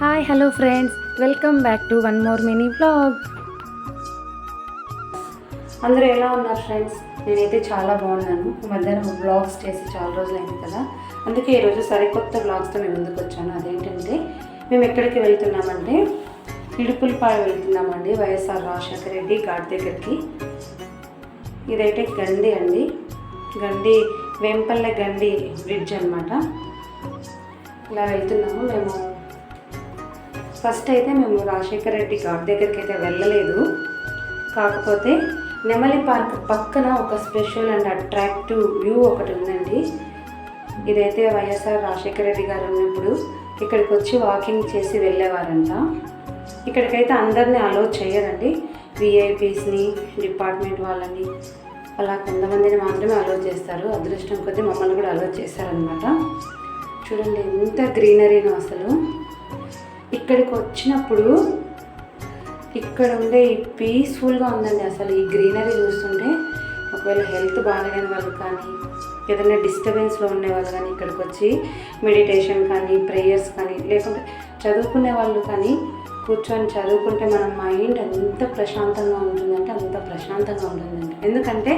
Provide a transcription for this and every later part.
Hi hello friends welcome back to one more mini blog అందరూ ఎలా ఉన్నారు friends నేనైతే చాలా బాగున్నాను. మధ్యాహ్నం బ్లాగ్స్ చేసి చాలా రోజులు అయింది కదా. అందుకే ఈరోజు సరికొత్త బ్లాగ్స్తో మేము ముందుకు వచ్చాను. అదేంటంటే మేము ఎక్కడికి వెళ్తున్నామంటే ఇడుపులపాడు వెళ్తున్నామండి వైఎస్ఆర్ రాజశేఖర రెడ్డి ఘాట్ దగ్గరికి. ఇదైతే గండి అండి. గండి వేంపల్లె గండి బ్రిడ్జ్ అనమాట ఇలా వెళ్తున్నాము. మేము ఫస్ట్ అయితే మేము రాజశేఖర రెడ్డి ఘాట్ దగ్గరికి అయితే వెళ్ళలేదు. కాకపోతే నెమలి పార్క్ పక్కన ఒక స్పెషల్ అండ్ అట్రాక్టివ్ వ్యూ ఒకటి ఉందండి. ఇదైతే వైఎస్ఆర్ రాజశేఖర రెడ్డి గారు ఉన్నప్పుడు ఇక్కడికి వచ్చి వాకింగ్ చేసి వెళ్ళేవారంట. ఇక్కడికైతే అందరినీ అలో చేయరండి. విఐపీస్ని డిపార్ట్మెంట్ వాళ్ళని అలా కొంతమందిని మాత్రమే అలో చేస్తారు. అదృష్టం కొద్దీ మమ్మల్ని కూడా అలో చేశారనమాట చూడండి ఎంత గ్రీనరీనో అసలు. ఇక్కడికి వచ్చినప్పుడు ఇక్కడ ఉండే ఈ పీస్ఫుల్గా ఉందండి. అసలు ఈ గ్రీనరీ చూస్తుంటే ఒకవేళ హెల్త్ బాగాలేని వాళ్ళు కానీ ఏదైనా డిస్టర్బెన్స్లో ఉండే వాళ్ళు కానీ ఇక్కడికి వచ్చి మెడిటేషన్ కానీ ప్రేయర్స్ కానీ లేకుంటే చదువుకునే వాళ్ళు కానీ కూర్చొని చదువుకుంటే మన మైండ్ అంత ప్రశాంతంగా ఉంటుందంటే అంత ప్రశాంతంగా ఉంటుందండి. ఎందుకంటే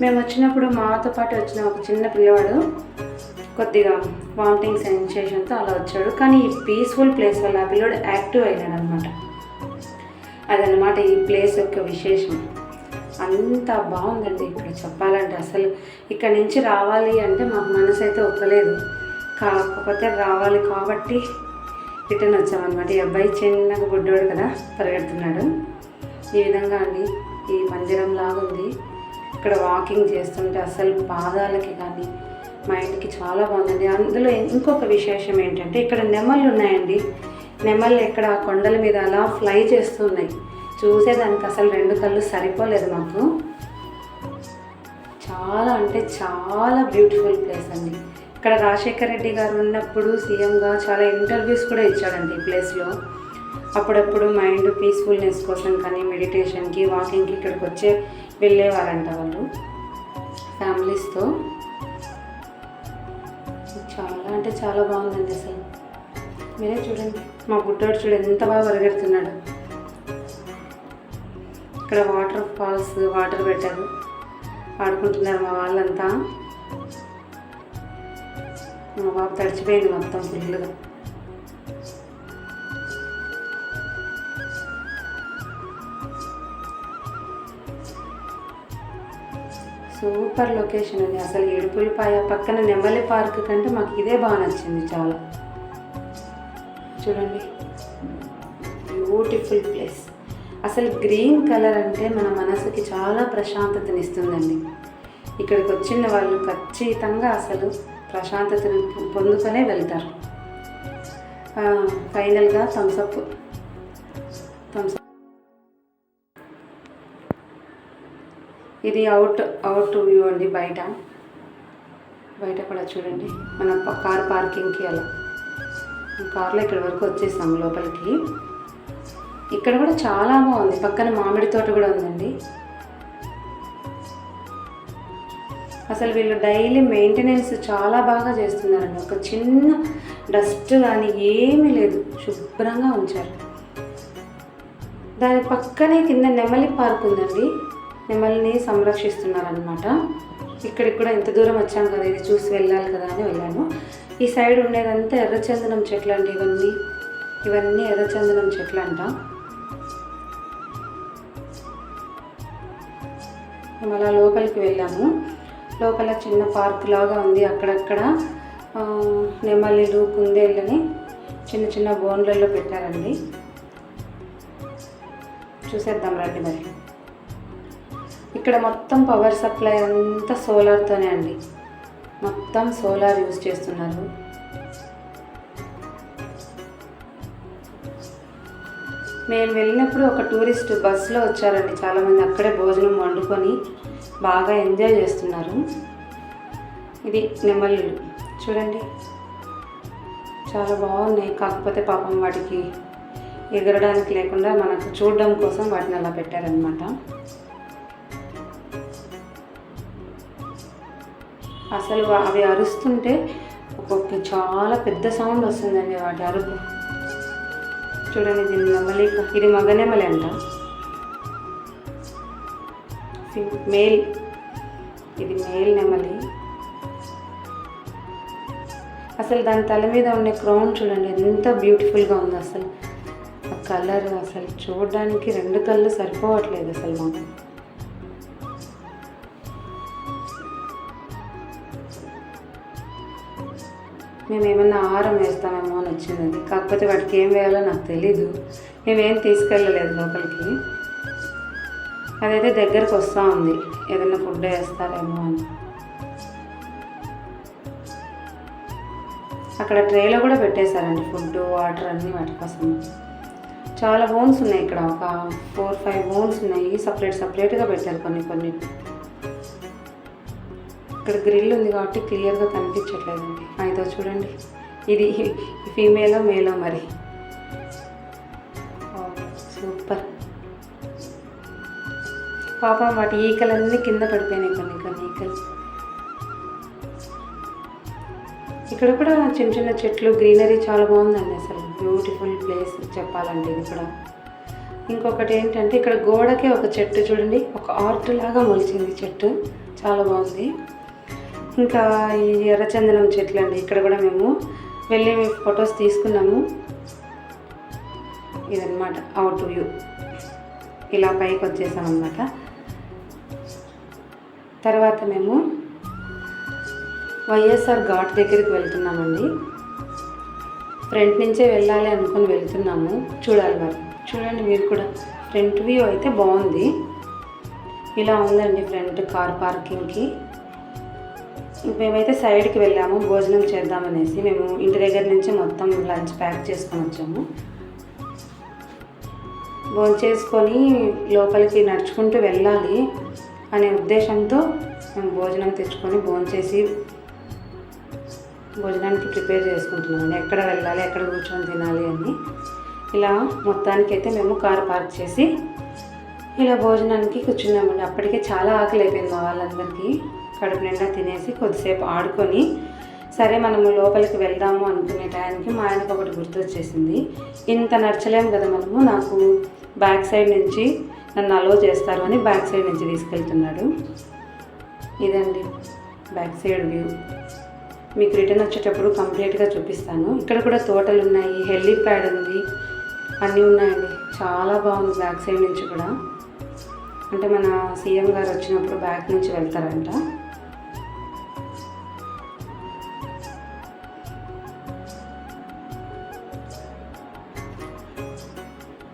మేము వచ్చినప్పుడు మాతో పాటు వచ్చిన ఒక చిన్న పిల్లవాడు కొద్దిగా వామిటింగ్ సెన్సేషన్తో అలా వచ్చాడు. కానీ ఈ పీస్ఫుల్ ప్లేస్ వల్ల ఆ పిల్లోడు యాక్టివ్ అయినాడు అనమాట అదనమాట ఈ ప్లేస్ యొక్క విశేషం. అంత బాగుందండి ఇక్కడ చెప్పాలంటే. అసలు ఇక్కడ నుంచి రావాలి అంటే మాకు మనసు అయితే ఒప్పలేదు. కాకపోతే రావాలి కాబట్టి రిటర్న్ వచ్చామన్నమాట. ఈ అబ్బాయి చిన్నగా గుడ్డోడు కదా పరిగెడుతున్నాడు. ఈ విధంగా అండి ఈ మందిరం లాగా ఉంది ఇక్కడ వాకింగ్ చేస్తుంటే అసలు పాదాలకి కానీ మా ఇంటికి చాలా బాగుందండి. అందులో ఇంకొక విశేషం ఏంటంటే ఇక్కడ నెమళ్ళు ఉన్నాయండి. నెమళ్ళు ఇక్కడ కొండల మీద అలా ఫ్లై చేస్తున్నాయి చూసేదానికి అసలు రెండు కళ్ళు సరిపోలేదు మాకు. చాలా అంటే చాలా బ్యూటిఫుల్ ప్లేస్ అండి. ఇక్కడ రాజశేఖర రెడ్డి గారు ఉన్నప్పుడు సీఎంగా చాలా ఇంటర్వ్యూస్ కూడా ఇచ్చాడండి ఈ ప్లేస్లో అప్పుడప్పుడు మైండ్ పీస్ఫుల్నెస్ కోసం కానీ మెడిటేషన్కి వాకింగ్కి ఇక్కడికి వచ్చే వెళ్ళేవారంట వాళ్ళు. ఫ్యామిలీస్తో. అంటే చాలా బాగుందండి అసలు. మీరే చూడండి. మా బుడ్డోడు చూడండి ఎంత బాగా పరిగెడుతున్నాడు. ఇక్కడ వాటర్ ఫాల్స్ వాటర్ పెట్టారు. ఆడుకుంటున్నారు మా వాళ్ళంతా. మా బాబు తడిచిపోయింది మొత్తం ఫుల్గా సూపర్ లొకేషన్ అండి. అసలు ఏడుపులపాయ పక్కన నెమ్మలి పార్క్ కంటే మాకు ఇదే బాగా నచ్చింది చాలా. చూడండి. బ్యూటిఫుల్ ప్లేస్ అసలు గ్రీన్ కలర్ అంటే మన మనసుకి చాలా ప్రశాంతతనిస్తుందండి ఇక్కడికి వచ్చిన వాళ్ళు ఖచ్చితంగా అసలు ప్రశాంతతను పొందుకొనే వెళ్తారు. ఫైనల్గా థమ్స్అప్ ఇది అవుట్ అవుట్ వ్యూ అండి బయట. బయట కూడా చూడండి. మన కార్ పార్కింగ్కి అలా. కార్లో ఇక్కడ వరకు వచ్చేసాము లోపలికి. ఇక్కడ కూడా చాలా బాగుంది. పక్కన మామిడి తోట కూడా ఉందండి. అసలు వీళ్ళు డైలీ మెయింటెనెన్స్ చాలా బాగా చేస్తున్నారండి. ఒక చిన్న డస్ట్ కానీ ఏమీ లేదు. శుభ్రంగా ఉంచారు. దాని పక్కనే కింద నెమలి పార్క్ ఉందండి. నెమలిని సంరక్షిస్తున్నారనమాట ఇక్కడికి కూడా ఇంత దూరం వచ్చాం కదా ఇది చూసి వెళ్ళాలి కదా అని వెళ్ళాను. ఈ సైడ్ ఉండేదంతా ఎర్రచందనం చెట్లు అండి ఇవన్నీ. ఇవన్నీ ఎర్రచందనం చెట్లు అంట. మేము అలా లోపలికి వెళ్ళాము. లోపల చిన్న పార్క్ లాగా ఉంది అక్కడక్కడ ఆ, నెమలిలు కుందేళ్ళని చిన్న చిన్న బోన్లలో పెట్టారండి. చూసేద్దాం రండి మరి. ఇక్కడ మొత్తం పవర్ సప్లై అంతా సోలార్తోనే అండి. మొత్తం సోలార్ యూజ్ చేస్తున్నారు. మేము వెళ్ళినప్పుడు ఒక టూరిస్ట్ బస్సులో వచ్చారండి. చాలామంది అక్కడే భోజనం వండుకొని బాగా ఎంజాయ్ చేస్తున్నారు. ఇది నెమళ్ళు. చూడండి. చాలా బాగున్నాయి. కాకపోతే పాపం వాటికి ఎగరడానికి లేకుండా మనకు చూడడం కోసం వాటిని అలా పెట్టారనమాట అసలు అవి అరుస్తుంటే ఒక్కొక్క చాలా పెద్ద సౌండ్ వస్తుందండి వాటి అరుపు. చూడండి దీన్ని నెమలి ఇది మగ నెమలి అంట. మేల్. ఇది మేల్ నెమలి. అసలు దాని తల మీద ఉండే క్రౌన్ చూడండి ఎంత బ్యూటిఫుల్గా ఉంది అసలు. ఆ కలర్ అసలు చూడడానికి రెండు కళ్ళు సరిపోవట్లేదు అసలు మాకు మేము ఏమన్నా ఆహారం వేస్తామేమో అని వచ్చిందండి. కాకపోతే వాటికి ఏం వేయాలో నాకు తెలీదు. మేమేం తీసుకెళ్ళలేదు లోపలికి. అదైతే దగ్గరకు వస్తూ ఉంది. ఏదైనా ఫుడ్ వేస్తారేమో అని. అక్కడ ట్రేలో కూడా పెట్టేశారండి ఫుడ్ వాటర్ అన్నీ వాటి కోసం. చాలా బోన్స్ ఉన్నాయి ఇక్కడ. ఒక ఫోర్ ఫైవ్ బోన్స్ ఉన్నాయి. సపరేట్ సపరేట్గా పెట్టారు కొన్ని కొన్ని. ఇక్కడ గ్రిల్ ఉంది కాబట్టి క్లియర్గా కనిపించట్లేదండి. అయితే చూడండి. ఇది ఫీమేలో మేలో మరి? సూపర్. పాపం వాటి ఈకలన్నీ కింద పడిపోయినాయి కొన్ని కొన్ని ఈకలు. ఇక్కడ కూడా చిన్న చిన్న చెట్లు గ్రీనరీ చాలా బాగుందండి అసలు. బ్యూటిఫుల్ ప్లేస్ చెప్పాలంటే ఇది కూడా. ఇంకొకటి ఏంటంటే ఇక్కడ గోడకి ఒక చెట్టు చూడండి. ఒక ఆర్ట్ లాగా మొలిచింది చెట్టు. చాలా బాగుంది. ఇంకా ఈ ఎర్రచందనం చెట్లు అండి. ఇక్కడ కూడా మేము వెళ్ళి ఫొటోస్ తీసుకున్నాము. ఇదన్నమాట అవుట్ వ్యూ. ఇలా పైకి వచ్చేసాం అనమాట తర్వాత మేము వైఎస్ఆర్ ఘాట్ దగ్గరికి వెళ్తున్నామండి. ఫ్రంట్ నుంచే వెళ్ళాలి అనుకుని వెళ్తున్నాము. చూడాలి మరి. చూడండి మీరు కూడా. ఫ్రంట్ వ్యూ అయితే బాగుంది. ఇలా ఉందండి ఫ్రంట్ కార్ పార్కింగ్కి. మేమైతే సైడ్కి వెళ్ళాము భోజనం చేద్దామనేసి మేము ఇంటి దగ్గర నుంచి మొత్తం లంచ్ ప్యాక్ చేసుకొని వచ్చాము. భోజనం చేసుకొని లోపలికి నడుచుకుంటూ వెళ్ళాలి అనే ఉద్దేశంతో మేము భోజనం తెచ్చుకొని భోంచేసి భోజనానికి ప్రిపేర్ చేసుకుంటున్నామండి. ఎక్కడ వెళ్ళాలి ఎక్కడ కూర్చొని తినాలి అని. ఇలా మొత్తానికి అయితే మేము కారు పార్క్ చేసి ఇలా భోజనానికి కూర్చున్నామండి. అప్పటికే చాలా ఆకలి అయిపోయింది మా వాళ్ళందరికీ. కడుపు నిండా తినేసి కొద్దిసేపు ఆడుకొని సరే మనము లోపలికి వెళ్దాము అనుకునే టైంకి మా ఆయనకు ఒకటి గుర్తొచ్చేసింది. ఇంత నడచలేము కదా మనము నాకు బ్యాక్ సైడ్ నుంచి నన్ను అలో చేస్తారు అని బ్యాక్ సైడ్ నుంచి తీసుకెళ్తున్నాడు. ఇదండి బ్యాక్ సైడ్ వ్యూ. మీకు రిటర్న్ వచ్చేటప్పుడు కంప్లీట్గా చూపిస్తాను. ఇక్కడ కూడా తోటలు ఉన్నాయి హెలీప్యాడ్ ఉంది. అన్నీ ఉన్నాయండి. చాలా బాగుంది బ్యాక్ సైడ్ నుంచి కూడా. అంటే మన సీఎం గారు వచ్చినప్పుడు బ్యాక్ నుంచి వెళ్తారంట.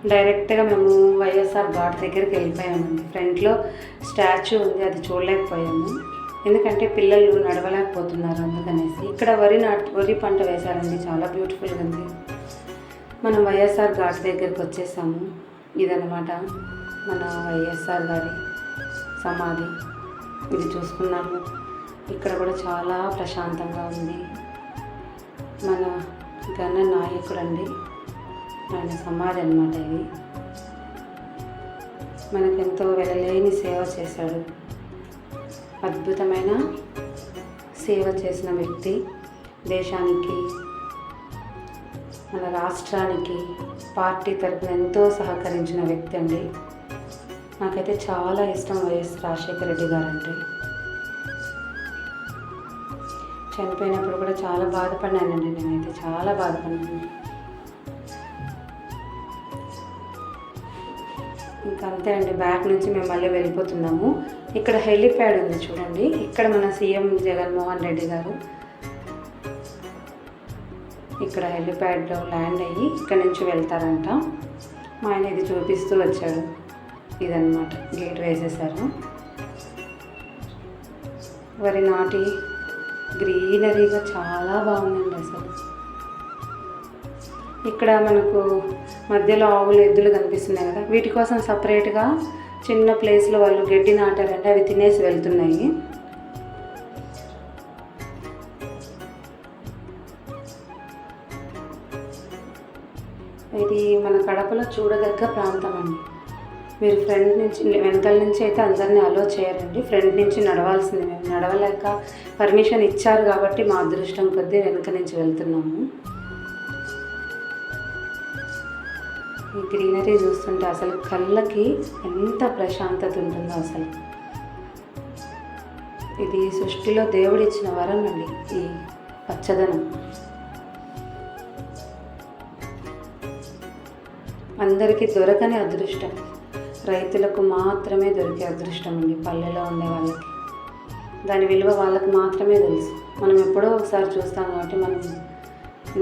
డైరెక్ట్గా మేము వైఎస్ఆర్ ఘాట్ దగ్గరికి వెళ్ళిపోయామండి ఫ్రంట్లో స్టాచ్యూ ఉంది అది చూడలేకపోయాము. ఎందుకంటే పిల్లలు నడవలేకపోతున్నారు అందుకనేసి. ఇక్కడ వరి నాటు వరి పంట వేశారండి చాలా బ్యూటిఫుల్గా ఉంది. మనం వైఎస్ఆర్ ఘాట్ దగ్గరికి వచ్చేసాము. ఇదనమాట మన వైఎస్ఆర్ గారి సమాధి. ఇది చూసుకున్నాము. ఇక్కడ కూడా చాలా ప్రశాంతంగా ఉంది. మన గణ నాయకుడు అండి ఆయన సమాధి అనమాట ఇది. మనకెంతో వెళ్ళలేని సేవ చేశాడు. అద్భుతమైన సేవ చేసిన వ్యక్తి దేశానికి మన రాష్ట్రానికి పార్టీ తరపున ఎంతో సహకరించిన వ్యక్తి అండి. నాకైతే చాలా ఇష్టం వైఎస్ రాజశేఖర రెడ్డి గారు అంటే చనిపోయినప్పుడు కూడా చాలా బాధపడినానండి నేనైతే చాలా బాధపడినాను. ఇంకా అంతే అండి. బ్యాక్ నుంచి మేము మళ్ళీ వెళ్ళిపోతున్నాము. ఇక్కడ హెలిప్యాడ్ ఉంది చూడండి. ఇక్కడ మన సీఎం జగన్మోహన్ రెడ్డి గారు ఇక్కడ హెలిప్యాడ్లో ల్యాండ్ అయ్యి ఇక్కడ నుంచి వెళ్తారంట. మా ఆయన ఇది చూపిస్తూ వచ్చాడు. ఇదన్నమాట. గేట్ వేసేసారు. వరి నాటి గ్రీనరీగా చాలా బాగుందండి అసలు. ఇక్కడ మనకు మధ్యలో ఆవులు ఎద్దులు కనిపిస్తున్నాయి కదా. వీటి కోసం సపరేట్గా చిన్న ప్లేస్లో వాళ్ళు గడ్డి నాటారంటే అవి తినేసి వెళ్తున్నాయి. ఇది మన కడపలో చూడదగ్గ ప్రాంతం అండి. మీరు ఫ్రంట్ నుంచి వెనకాల నుంచి అయితే అందరినీ అలో చేయరండి. ఫ్రంట్ నుంచి నడవాల్సింది. మేము నడవలేక పర్మిషన్ ఇచ్చారు కాబట్టి మా అదృష్టం కొద్దీ వెనక నుంచి వెళ్తున్నాము. ఈ గ్రీనరీ చూస్తుంటే అసలు కళ్ళకి ఎంత ప్రశాంతత ఉంటుందో అసలు. ఇది సృష్టిలో దేవుడిచ్చిన వరం అండి ఈ పచ్చదనం. అందరికీ దొరకని అదృష్టం. రైతులకు మాత్రమే దొరికే అదృష్టం అండి పల్లెలో ఉండే వాళ్ళకి. దాని విలువ వాళ్ళకి మాత్రమే తెలుసు. మనం ఎప్పుడో ఒకసారి చూస్తాం కాబట్టి మనం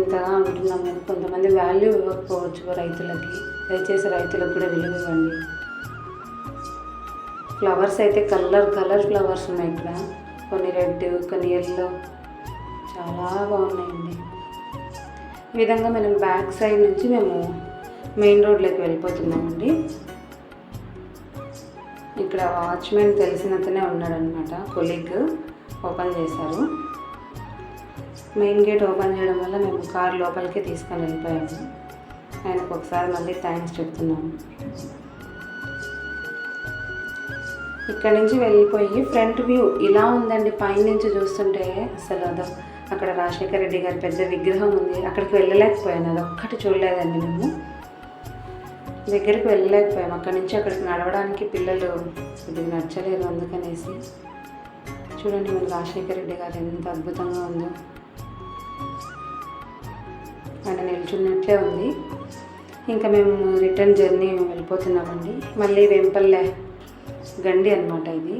ఇంతగా ఉంటున్నాం కొంతమంది వాల్యూ ఇవ్వకపోవచ్చు రైతులకి. దయచేసి రైతులకు కూడా విలువ ఇవ్వండి. ఫ్లవర్స్ అయితే కలర్ కలర్ ఫ్లవర్స్ ఉన్నాయి ఇక్కడ. కొన్ని రెడ్ కొన్ని ఎల్లో చాలా బాగున్నాయండి. ఈ విధంగా మనం బ్యాక్ సైడ్ నుంచి మేము మెయిన్ రోడ్లోకి వెళ్ళిపోతున్నామండి. ఇక్కడ వాచ్మెన్ తెలిసినంతనే ఉన్నాడనమాట కొలీగ్ ఓపెన్ చేశారు. మెయిన్ గేట్ ఓపెన్ చేయడం వల్ల మేము కార్ లోపలికి తీసుకొని వెళ్ళిపోయాము. ఆయనకు ఒకసారి మళ్ళీ థ్యాంక్స్ చెప్తున్నాము. ఇక్కడ నుంచి వెళ్ళిపోయి ఫ్రంట్ వ్యూ ఇలా ఉందండి పైనుంచి చూస్తుంటే అసలు అదో అక్కడ రాజశేఖర రెడ్డి గారి పెద్ద విగ్రహం ఉంది. అక్కడికి వెళ్ళలేకపోయాను అది ఒక్కటి చూడలేదండి మేము దగ్గరికి వెళ్ళలేకపోయాము అక్కడి నుంచి అక్కడికి నడవడానికి పిల్లలు ఇది నచ్చలేదు అందుకనేసి. చూడండి మన రాజశేఖర రెడ్డి గారు ఎంత అద్భుతంగా ఉందో. అక్కడ నిల్చున్నట్లే ఉంది. ఇంకా మేము రిటర్న్ జర్నీ వెళ్ళిపోతున్నామండి. మళ్ళీ వెంపల్లె గండి అనమాట ఇది.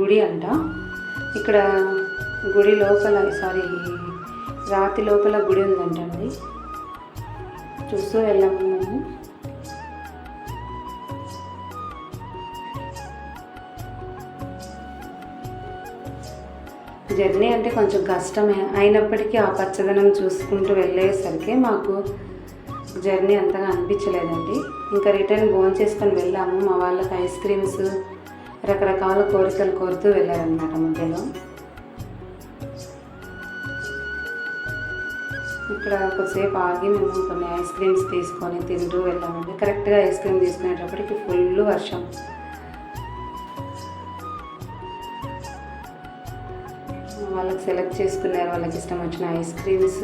గుడి అంట. ఇక్కడ గుడి లోపల సారీ రాతి లోపల గుడి ఉందంటండి. చూస్తూ వెళ్ళాము జర్నీ అంటే కొంచెం కష్టమే. అయినప్పటికీ ఆ పచ్చదనం చూసుకుంటూ వెళ్ళేసరికి మాకు జర్నీ అంతగా అనిపించలేదండి. ఇంకా రిటర్న్ భోజనం చేసుకొని వెళ్ళాము. మా వాళ్ళకి ఐస్ క్రీమ్స్ రకరకాల కోరికలు కోరుతూ వెళ్ళారనమాట మధ్యలో. ఇక్కడ కొద్దిసేపు ఆగి మేము కొన్ని ఐస్ క్రీమ్స్ తీసుకొని తింటూ వెళ్ళామండి. కరెక్ట్గా ఐస్ క్రీమ్ తీసుకునేటప్పటికి ఫుల్ వర్షం. వాళ్ళకి సెలెక్ట్ చేసుకున్నారు వాళ్ళకి ఇష్టం వచ్చిన ఐస్ క్రీమ్స్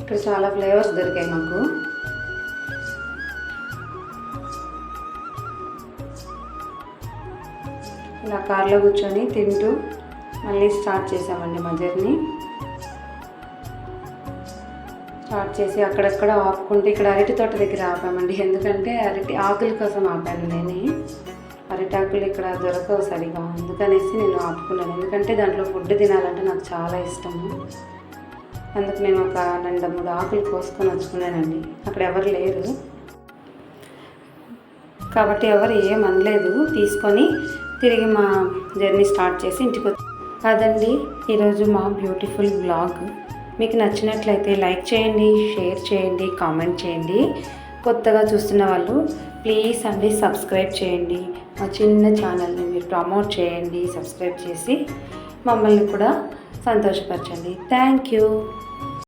ఇక్కడ చాలా ఫ్లేవర్స్ దొరికాయి మాకు. ఇలా కార్లో కూర్చొని తింటూ మళ్ళీ స్టార్ట్ చేసామండి మా జర్నీ. స్టార్ట్ చేసి అక్కడక్కడ ఆపుకుంటే ఇక్కడ అరటి తోట దగ్గర ఆపామండి. ఎందుకంటే అరటి ఆకుల కోసం ఆపాను నేను. అరటాకులు ఇక్కడ దొరకవు సరిగా. అందుకనేసి నేను ఆపుకున్నాను. ఎందుకంటే దాంట్లో ఫుడ్ తినాలంటే నాకు చాలా ఇష్టము. అందుకు నేను ఒక రెండు మూడు ఆకులు కోసుకొని వచ్చుకున్నానండి. అక్కడ ఎవరు లేరు. కాబట్టి ఎవరు ఏం అనలేదు. తీసుకొని తిరిగి మా జర్నీ స్టార్ట్ చేసి ఇంటికి కాదండి ఈరోజు మా బ్యూటిఫుల్ బ్లాగ్. మీకు నచ్చినట్లయితే లైక్ చేయండి షేర్ చేయండి కామెంట్ చేయండి. కొత్తగా చూస్తున్న వాళ్ళు ప్లీజ్ అండి సబ్స్క్రైబ్ చేయండి. మా చిన్న ఛానల్ని మీరు ప్రమోట్ చేయండి సబ్స్క్రైబ్ చేసి మమ్మల్ని కూడా సంతోషపరచండి. Thank you.